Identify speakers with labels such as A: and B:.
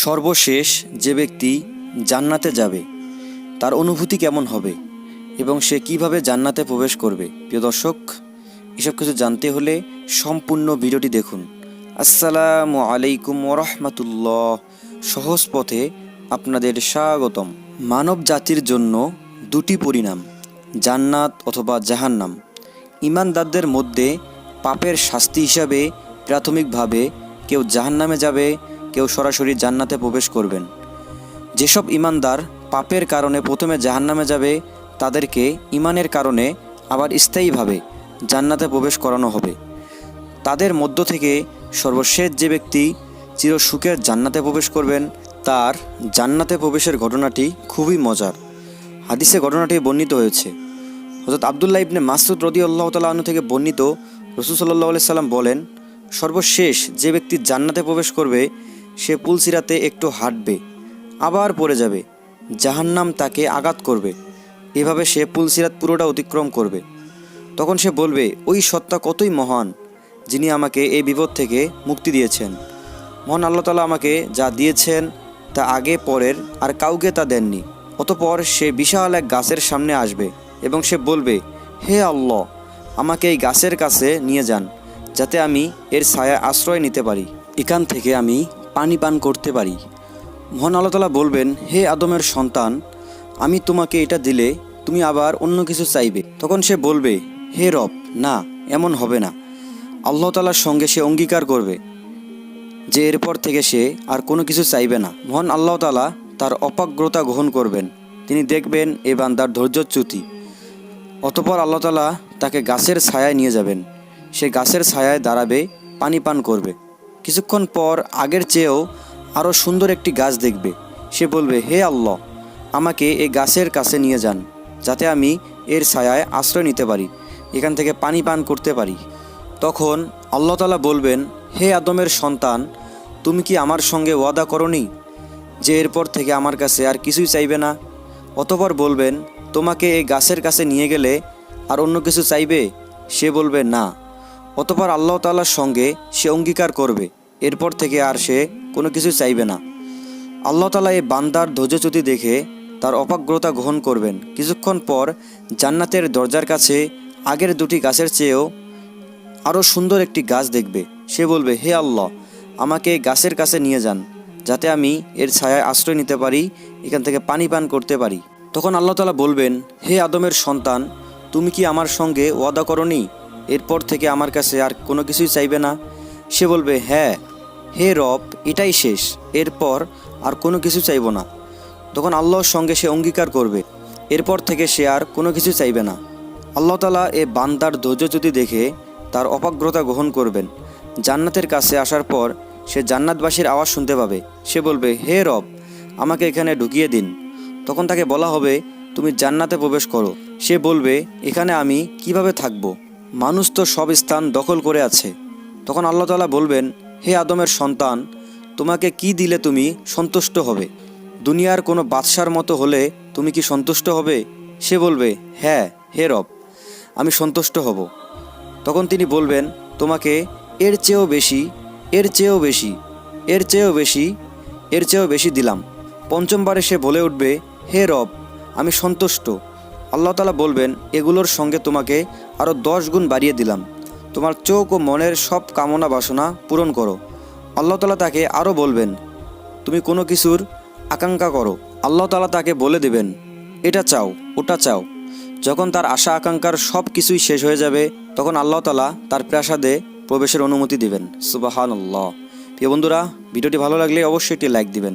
A: সর্বশেষ যে ব্যক্তি জান্নাতে যাবে, তার অনুভূতি কেমন হবে এবং সে কীভাবে জান্নাতে প্রবেশ করবে? প্রিয় দর্শক, এসব কিছু জানতে হলে সম্পূর্ণ ভিডিওটি দেখুন। আসসালামু আলাইকুম ওরহমতুল্লাহ। সহজ পথে আপনাদের স্বাগতম। মানব জাতির জন্য দুটি পরিণাম, জান্নাত অথবা জাহান্নাম। ইমানদারদের মধ্যে পাপের শাস্তি হিসাবে প্রাথমিকভাবে কেউ জাহান্নামে যাবে কেউ সরাসরি জান্নাতে প্রবেশ করবেন। যেসব ইমানদার পাপের কারণে প্রথমে জাহান্নামে যাবে, তাদেরকে ইমানের কারণে আবার স্থায়ীভাবে জান্নাতে প্রবেশ করানো হবে। তাদের মধ্য থেকে সর্বশেষ যে ব্যক্তি চিরসুখের জান্নাতে প্রবেশ করবেন, তার জান্নাতে প্রবেশের ঘটনাটি খুবই মজার। হাদিসে ঘটনাটি বর্ণিত হয়েছে। হজরত আবদুল্লাহ ইবনে মাসুদ রদি আল্লাহ তালু থেকে বর্ণিত রসুল সাল্লাহ সাল্লাম বলেন, সর্বশেষ যে ব্যক্তি জান্নাতে প্রবেশ করবে সে পুলসিরাতে একটু হাঁটবে, আবার পড়ে যাবে। জাহান্নাম তাকে আঘাত করবে। এভাবে সে পুলসিরাত পুরোটা অতিক্রম করবে। তখন সে বলবে, ওই সত্তা কতই মহান, যিনি আমাকে এই বিপদ থেকে মুক্তি দিয়েছেন। মহান আল্লাহ তালা আমাকে যা দিয়েছেন, তা আগে পরের আর কাউকে তা দেননি। অতপর সে বিশাল এক গাছের সামনে আসবে এবং সে বলবে, হে আল্লাহ, আমাকে এই গাছের কাছে নিয়ে যান, যাতে আমি এর ছায়া আশ্রয় নিতে পারি। এখান থেকে আমি পানি পান করতে পারি। মহান আল্লাহ তালা বলবেন, হে আদমের সন্তান, আমি তোমাকে এটা দিলে তুমি আবার অন্য কিছু চাইবে। তখন সে বলবে, হে রব, না, এমন হবে না। আল্লাহ তালার সঙ্গে সে অঙ্গীকার করবে, যে এরপর থেকে সে আর কোনো কিছু চাইবে না। মহান আল্লাহ তালা তার অপাগ্রতা গ্রহণ করবেন। তিনি দেখবেন এ বান্দার ধৈর্যচ্যুতি অতপর আল্লাহ তালা তাকে গাছের ছায়ায় নিয়ে যাবেন। সে গাছের ছায়ায় দাঁড়াবে, পানি পান করবে। কিছুক্ষণ পর আগের চেয়েও আরও সুন্দর একটি গাছ দেখবে। সে বলবে, হে আল্লাহ, আমাকে এই গাছের কাছে নিয়ে যান, যাতে আমি এর ছায়ায় আশ্রয় নিতে পারি, এখান থেকে পানি পান করতে পারি। তখন আল্লাহ তালা বলবেন, হে আদমের সন্তান, তুমি কি আমার সঙ্গে ওয়াদা করনি যে এরপর থেকে আমার কাছে আর কিছুই চাইবে না? অতপর বলবেন, তোমাকে এই গাছের কাছে নিয়ে গেলে আর অন্য কিছু চাইবে? সে বলবে, না। অতপর আল্লাহ তাল্লার সঙ্গে সে অঙ্গীকার করবে। এরপর থেকে আর সে কোনো কিছু চাইবে না। আল্লাহ তালা এই বান্দার ধৈর্যচ্যুতি দেখে তার অপাগ্রতা গ্রহণ করবেন। কিছুক্ষণ পর জান্নাতের দরজার কাছে আগের দুটি গাছের চেয়েও আরও সুন্দর একটি গাছ দেখবে। সে বলবে, হে আল্লাহ, আমাকে গাছের কাছে নিয়ে যান, যাতে আমি এর ছায়ায় আশ্রয় নিতে পারি, এখান থেকে পানি পান করতে পারি। তখন আল্লাহ তালা বলবেন, হে আদমের সন্তান, তুমি কি আমার সঙ্গে ওয়াদা করনি? এরপর থেকে আমার কাছে আর কোনো কিছুই চাইবে না। সে বলবে হ্যাঁ হে রব, এটাই শেষ। এরপর আর কোনো কিছু চাইব না। তখন আল্লাহর সঙ্গে সে অঙ্গীকার করবে। এরপর থেকে সে আর কোনো কিছু চাইবে না। আল্লাহ তালা এ বান্দার ধৈর্য যদি দেখে, তার অপাগ্রতা গ্রহণ করবেন। জান্নাতের কাছে আসার পর সে জান্নাতবাসীর আওয়াজ শুনতে পাবে। সে বলবে, হে রব, আমাকে এখানে ঢুকিয়ে দিন। তখন তাকে বলা হবে, তুমি জান্নাতে প্রবেশ করো। সে বলবে, এখানে আমি কীভাবে থাকব? মানুষ তো সব স্থান দখল করে আছে। তখন আল্লাহ তালা বলবেন, হে আদমের সন্তান, তোমাকে কি দিলে তুমি সন্তুষ্ট হবে? দুনিয়ার কোনো বাদশার মতো হলে তুমি কি সন্তুষ্ট হবে? সে বলবে হ্যাঁ হে রব, আমি সন্তুষ্ট হব। তখন তিনি বলবেন, তোমাকে এর চেয়েও বেশি, এর চেয়েও বেশি, এর চেয়েও বেশি, এর চেয়েও বেশি দিলাম। পঞ্চমবারে সে বলে উঠবে, হে রব, আমি সন্তুষ্ট। আল্লাহ তালা বলবেন, এগুলোর সঙ্গে তোমাকে আরও দশ গুণ বাড়িয়ে দিলাম। তোমার চোখ ও মনের সব কামনা বাসনা পূরণ করো। আল্লাহ তালা তাকে আরও বলবেন, তুমি কোনো কিছুর আকাঙ্ক্ষা করো। আল্লাহ তালা তাকে বলে দেবেন, এটা চাও, ওটা চাও। যখন তার আশা আকাঙ্ক্ষার সব কিছুই শেষ হয়ে যাবে, তখন আল্লাহ তালা তার প্রাসাদে প্রবেশের অনুমতি দিবেন। সুবাহান আল্লাহ প্রিয় বন্ধুরা, ভিডিওটি ভালো লাগলে অবশ্যই একটি লাইক দিবেন।